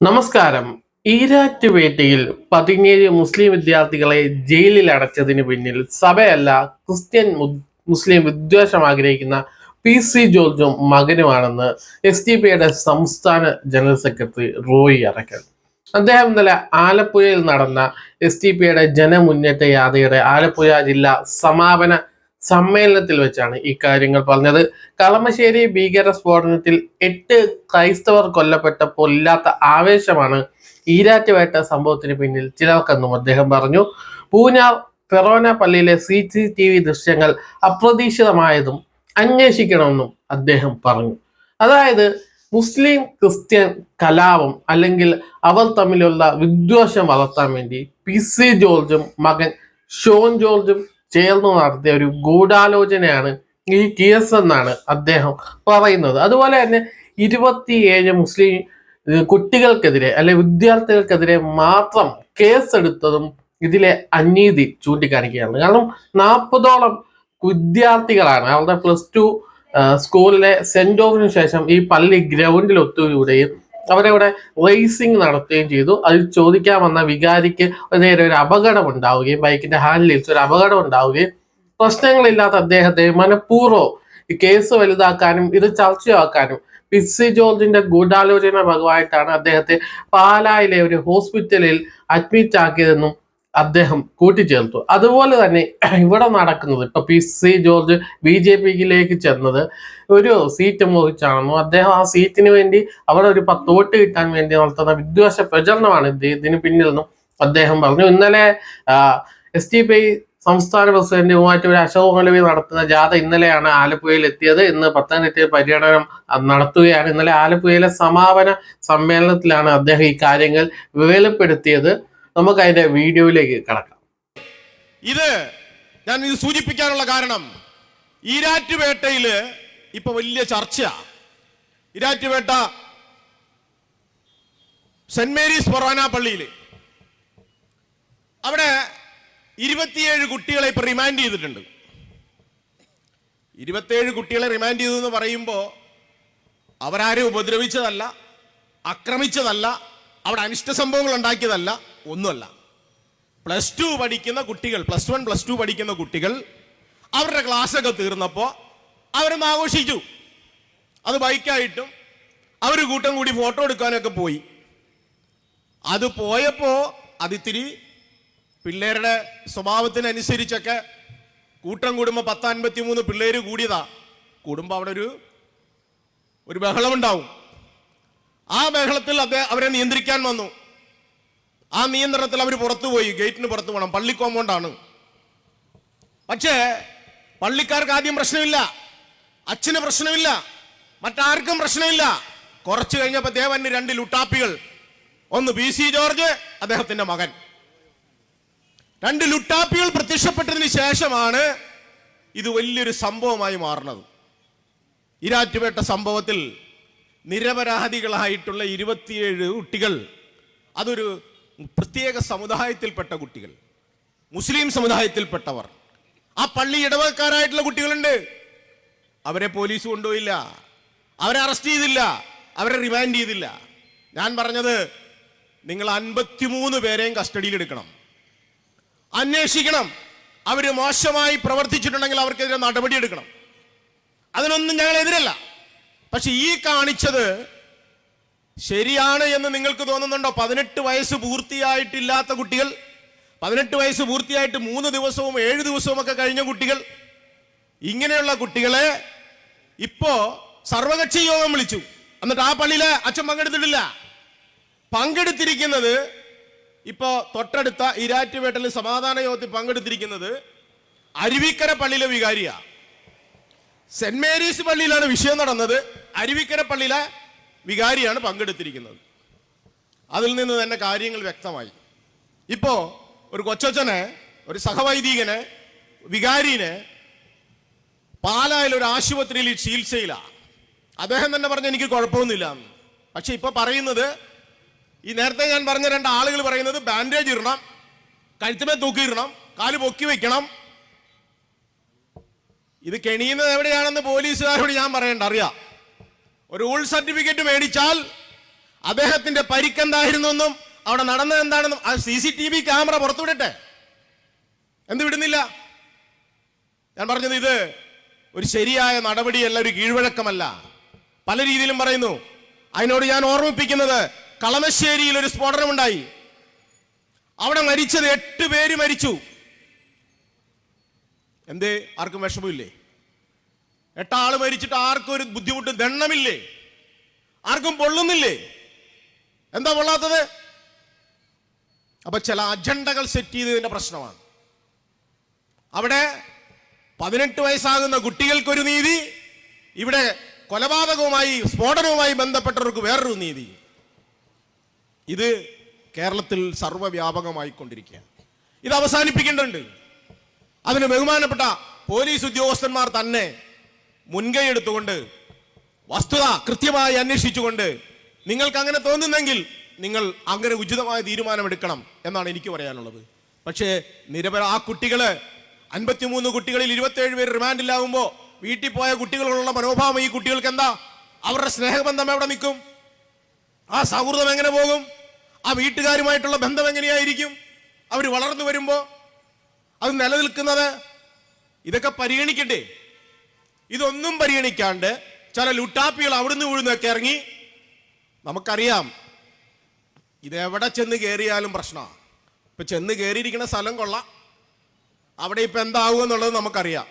നമസ്കാരം. ഈരാറ്റുപേട്ടയിൽ പതിനേഴ് മുസ്ലിം വിദ്യാർത്ഥികളെ ജയിലിൽ അടച്ചതിന് പിന്നിൽ സഭയല്ല ക്രിസ്ത്യൻ മുസ്ലിം വിദ്വേഷം ആഗ്രഹിക്കുന്ന പി സി ജോർജും മകനുമാണെന്ന് എസ് ടി പിയുടെ സംസ്ഥാന ജനറൽ സെക്രട്ടറി റോയി അറക്കൽ. അദ്ദേഹം ഇന്നലെ ആലപ്പുഴയിൽ നടന്ന എസ് ടി പിയുടെ ജനമുന്നേറ്റ യാത്രയുടെ ആലപ്പുഴ ജില്ലാ സമാപന സമ്മേളനത്തിൽ വെച്ചാണ് ഈ കാര്യങ്ങൾ പറഞ്ഞത്. കളമശ്ശേരി ഭീകര സ്ഫോടനത്തിൽ എട്ട് ക്രൈസ്തവർ കൊല്ലപ്പെട്ടപ്പോൾ ഇല്ലാത്ത ആവേശമാണ് ഈരാറ്റുപേട്ട സംഭവത്തിന് പിന്നിൽ ചിലർക്കെന്നും അദ്ദേഹം പറഞ്ഞു. പൂഞ്ഞാർ ഫെറോന പള്ളിയിലെ സി സി ടി വി ദൃശ്യങ്ങൾ അപ്രതീക്ഷിതമായതും അന്വേഷിക്കണമെന്നും അദ്ദേഹം പറഞ്ഞു. അതായത് മുസ്ലിം ക്രിസ്ത്യൻ കലാപം അല്ലെങ്കിൽ അവർ തമ്മിലുള്ള വിദ്വേഷം വളർത്താൻ വേണ്ടി പി സി ജോർജും മകൻ ഷോൺ ജോർജും ചേർന്ന് നടത്തിയ ഒരു ഗൂഢാലോചനയാണ് ഈ കേസ് എന്നാണ് അദ്ദേഹം പറയുന്നത്. അതുപോലെ തന്നെ ഇരുപത്തിയേഴ് മുസ്ലിം കുട്ടികൾക്കെതിരെ അല്ലെ വിദ്യാർത്ഥികൾക്കെതിരെ മാത്രം കേസെടുത്തതും ഇതിലെ അനീതി ചൂണ്ടിക്കാണിക്കുകയാണ്. കാരണം നാൽപ്പതോളം വിദ്യാർത്ഥികളാണ് അവരുടെ പ്ലസ് ടു സ്കൂളിലെ സെന്റ് ഓഫിന് ശേഷം ഈ പള്ളി ഗ്രൗണ്ടിൽ ഒത്തുകൂടുകയും അവരവിടെ റേസിംഗ് നടത്തുകയും ചെയ്തു. അതിൽ ചോദിക്കാൻ വന്ന വികാരിക്ക് നേരെ ഒരു അപകടം ഉണ്ടാവുകയും ബൈക്കിന്റെ ഹാൻഡിൽ ഒരു അപകടം ഉണ്ടാവുകയും പ്രശ്നങ്ങളില്ലാത്ത അദ്ദേഹത്തെ മനഃപൂർവം കേസ് വലുതാക്കാനും ഇത് ചർച്ചയാക്കാനും പിസ്സി ജോർജിന്റെ ഗൂഢാലോചന ഭാഗമായിട്ടാണ് അദ്ദേഹത്തെ പാലായിലെ ഒരു ഹോസ്പിറ്റലിൽ അഡ്മിറ്റ് ആക്കിയതെന്നും അദ്ദേഹം കൂട്ടിച്ചേർത്തു. അതുപോലെ തന്നെ ഇവിടെ നടക്കുന്നത് ഇപ്പൊ P C George B J പിയിലേക്ക് ചെന്നത് ഒരു സീറ്റ് മോഹിച്ചാണെന്നും അദ്ദേഹം ആ സീറ്റിന് വേണ്ടി അവിടെ ഒരു പത്ത് വോട്ട് കിട്ടാൻ വേണ്ടി നടത്തുന്ന വിദ്വേഷ പ്രചരണമാണ് ഇതിന് നിന്നും അദ്ദേഹം പറഞ്ഞു. ഇന്നലെ എസ് ടി പി സംസ്ഥാന പ്രസിഡന്റ് ഒരു അശോക് മൗലവി നടത്തുന്ന ജാഥ ഇന്നലെയാണ് ആലപ്പുഴയിൽ എത്തിയത് ഇന്ന് പത്തനംതിട്ടയിൽ പര്യടനം നടത്തുകയാണ്. ഇന്നലെ ആലപ്പുഴയിലെ സമാപന സമ്മേളനത്തിലാണ് അദ്ദേഹം ഈ കാര്യങ്ങൾ വെളിപ്പെടുത്തിയത് നമുക്ക് അതിന്റെ വീഡിയോയിലേക്ക് കടക്കാം. ഇത് ഞാൻ ഇത് സൂചിപ്പിക്കാനുള്ള കാരണം. ഈരാറ്റുപേട്ടയിൽ ഇപ്പൊ വലിയ ചർച്ച ഈരാറ്റുപേട്ട സെന്റ് മേരീസ് ഫൊറാന പള്ളിയിൽ അവിടെ ഇരുപത്തിയേഴ് കുട്ടികളെ ഇപ്പൊ റിമാൻഡ് ചെയ്തിട്ടുണ്ട്. ഇരുപത്തിയേഴ് കുട്ടികളെ റിമാൻഡ് ചെയ്തു എന്ന് പറയുമ്പോൾ അവരാരും ഉപദ്രവിച്ചതല്ല ആക്രമിച്ചതല്ല അവിടെ അനിഷ്ട സംഭവങ്ങൾ ഉണ്ടാക്കിയതല്ല ഒന്നുമല്ല. പ്ലസ് ടു പഠിക്കുന്ന കുട്ടികൾ പ്ലസ് വൺ പ്ലസ് ടു പഠിക്കുന്ന കുട്ടികൾ അവരുടെ ക്ലാസ്സൊക്കെ തീർന്നപ്പോൾ അവരൊന്ന് ആഘോഷിച്ചു. അത് ബൈക്കായിട്ടും അവർ കൂട്ടം കൂടി ഫോട്ടോ എടുക്കാനൊക്കെ പോയി. അത് പോയപ്പോൾ അതിത്തിരി പിള്ളേരുടെ സ്വഭാവത്തിനനുസരിച്ചൊക്കെ കൂട്ടം കൂടുമ്പോൾ പത്ത് അൻപത്തി മൂന്ന് പിള്ളേർ കൂടിയതാ. കൂടുമ്പോൾ അവിടെ ഒരു ഒരു ബഹളമുണ്ടാവും. ആ ബഹളത്തിൽ അദ്ദേഹം അവരെ നിയന്ത്രിക്കാൻ വന്നു. ആ നിയന്ത്രണത്തിൽ അവർ പുറത്തു പോയി ഗേറ്റിന് പുറത്തു പോകണം പള്ളി കോമ്പൗണ്ടാണ്. പക്ഷേ പള്ളിക്കാർക്ക് ആദ്യം പ്രശ്നമില്ല. അച്ഛന് പ്രശ്നമില്ല. മറ്റാർക്കും പ്രശ്നമില്ല. കുറച്ചു കഴിഞ്ഞപ്പോൾ ദേവന് രണ്ട് ലുട്ടാപ്പികൾ. ഒന്ന് ബി സി ജോർജ് അദ്ദേഹത്തിന്റെ മകൻ. രണ്ട് ലുട്ടാപ്പികൾ പ്രത്യക്ഷപ്പെട്ടതിന് ശേഷമാണ് ഇത് വലിയൊരു സംഭവമായി മാറുന്നത്. ഇരാറ്റുപേട്ട സംഭവത്തിൽ നിരപരാധികളായിട്ടുള്ള ഇരുപത്തിയേഴ് കുട്ടികൾ അതൊരു പ്രത്യേക സമുദായത്തിൽപ്പെട്ട കുട്ടികൾ മുസ്ലിം സമുദായത്തിൽപ്പെട്ടവർ. ആ പള്ളി ഇടവക്കാരായിട്ടുള്ള കുട്ടികളുണ്ട്. അവരെ പോലീസ് കൊണ്ടുപോയില്ല. അവരെ അറസ്റ്റ് ചെയ്തില്ല. അവരെ റിമാൻഡ് ചെയ്തില്ല. ഞാൻ പറഞ്ഞത് നിങ്ങൾ അൻപത്തിമൂന്ന് പേരെയും കസ്റ്റഡിയിൽ എടുക്കണം. അന്വേഷിക്കണം. അവർ മോശമായി പ്രവർത്തിച്ചിട്ടുണ്ടെങ്കിൽ അവർക്കെതിരെ നടപടിയെടുക്കണം അതിനൊന്നും ഞങ്ങൾ എതിരല്ല പക്ഷെ ഈ കാണിച്ചത് ശരിയാണ് എന്ന് നിങ്ങൾക്ക് തോന്നുന്നുണ്ടോ? പതിനെട്ട് വയസ്സ് പൂർത്തിയായിട്ടില്ലാത്ത കുട്ടികൾ പതിനെട്ട് വയസ്സ് പൂർത്തിയായിട്ട് മൂന്ന് ദിവസവും ഏഴ് ദിവസവും ഒക്കെ കഴിഞ്ഞ കുട്ടികൾ ഇങ്ങനെയുള്ള കുട്ടികളെ ഇപ്പോ സർവകക്ഷി യോഗം വിളിച്ചു. എന്നിട്ട് ആ പള്ളിയിലെ അച്ഛൻ പങ്കെടുത്തിട്ടില്ല. പങ്കെടുത്തിരിക്കുന്നത് ഇപ്പോ തൊട്ടടുത്ത ഇരാറ്റുവേട്ടലിൽ സമാധാന യോഗത്തിൽ പങ്കെടുത്തിരിക്കുന്നത് അരുവിക്കര പള്ളിയിലെ വികാരിയാ. സെന്റ് മേരീസ് പള്ളിയിലാണ് വിഷയം നടന്നത്. അരുവിക്കര പള്ളിയിലെ വികാരിയാണ് പങ്കെടുത്തിരിക്കുന്നത്. അതിൽ നിന്ന് തന്നെ കാര്യങ്ങൾ വ്യക്തമായി. ഇപ്പോൾ ഒരു കൊച്ചച്ഛനെ ഒരു സഹവൈദികനെ വികാരിനെ പാലായിൽ ഒരു ആശുപത്രിയിൽ ചികിത്സയിലാണ് അദ്ദേഹം തന്നെ പറഞ്ഞ എനിക്ക് കുഴപ്പമൊന്നുമില്ല. പക്ഷെ ഇപ്പൊ പറയുന്നത് ഈ നേരത്തെ ഞാൻ പറഞ്ഞ രണ്ട് ആളുകൾ പറയുന്നത് ബാൻഡേജ് ഇടണം കഴുത്തുമേ തൂക്കിയിടണം കാൽ പൊക്കി വെക്കണം. ഇത് കെണിയുന്നത് എവിടെയാണെന്ന് പോലീസുകാരോട് ഞാൻ പറയണ്ട അറിയാം. ഒരു ഊൾ സർട്ടിഫിക്കറ്റ് മേടിച്ചാൽ അദ്ദേഹത്തിന്റെ പരിക്കെന്തായിരുന്നു എന്നും അവിടെ നടന്നത് എന്താണെന്നും ആ C C T V camera പുറത്തുവിടട്ടെ. എന്ത് വിടുന്നില്ല? ഞാൻ പറഞ്ഞത് ഇത് ഒരു ശരിയായ നടപടിയല്ല ഒരു കീഴ്വഴക്കമല്ല. പല രീതിയിലും പറയുന്നു. അതിനോട് ഞാൻ ഓർമ്മിപ്പിക്കുന്നത് കളമശ്ശേരിയിൽ ഒരു സ്ഫോടനമുണ്ടായി. അവിടെ മരിച്ചത് എട്ട് പേര് മരിച്ചു. എന്തേ? ആർക്കും വിഷമമില്ലേ? എട്ടാൾ മരിച്ചിട്ട് ആർക്കും ഒരു ബുദ്ധിമുട്ട് ദണ്ണമില്ലേ ആർക്കും പൊള്ളുന്നില്ലേ? എന്താ പൊള്ളാത്തത്? അപ്പൊ ചില അജണ്ടകൾ സെറ്റ് ചെയ്തതിന്റെ പ്രശ്നമാണ്. അവിടെ പതിനെട്ട് വയസ്സാകുന്ന കുട്ടികൾക്കൊരു നീതി ഇവിടെ കൊലപാതകവുമായി സ്ഫോടനവുമായി ബന്ധപ്പെട്ടവർക്ക് വേറൊരു നീതി. ഇത് കേരളത്തിൽ സർവവ്യാപകമായിക്കൊണ്ടിരിക്കുകയാണ്. ഇത് അവസാനിപ്പിക്കേണ്ടതുണ്ട്. അതിന് ബഹുമാനപ്പെട്ട പോലീസ് ഉദ്യോഗസ്ഥന്മാർ തന്നെ മുൻകൈ എടുത്തുകൊണ്ട് വസ്തുത കൃത്യമായി അന്വേഷിച്ചുകൊണ്ട് നിങ്ങൾക്ക് അങ്ങനെ തോന്നുന്നെങ്കിൽ നിങ്ങൾ അങ്ങനെ ഉചിതമായ തീരുമാനമെടുക്കണം എന്നാണ് എനിക്ക് പറയാനുള്ളത്. പക്ഷേ നിരവധി ആ കുട്ടികൾ അൻപത്തിമൂന്ന് കുട്ടികളിൽ ഇരുപത്തേഴ് പേര് റിമാൻഡിലാകുമ്പോൾ വീട്ടിൽ പോയ കുട്ടികളുള്ള മനോഭാവം ഈ കുട്ടികൾക്ക് എന്താ അവരുടെ സ്നേഹബന്ധം എവിടെ നിൽക്കും? ആ സൗഹൃദം എങ്ങനെ പോകും? ആ വീട്ടുകാരുമായിട്ടുള്ള ബന്ധം എങ്ങനെയായിരിക്കും? അവർ വളർന്നു വരുമ്പോൾ അത് നിലനിൽക്കുന്നത്? ഇതൊക്കെ പരിഗണിക്കട്ടെ ഇതൊന്നും പരിഗണിക്കാണ്ട് ചില ലുട്ടാപ്പികൾ അവിടുന്ന് ഇവിടുന്നൊക്കെ ഇറങ്ങി. നമുക്കറിയാം ഇതെവിടെ ചെന്ന് കയറിയാലും പ്രശ്നമാണ് ഇപ്പൊ ചെന്ന് കയറിയിരിക്കുന്ന സ്ഥലം കൊള്ളാം. അവിടെ ഇപ്പൊ എന്താവും എന്നുള്ളത് നമുക്കറിയാം.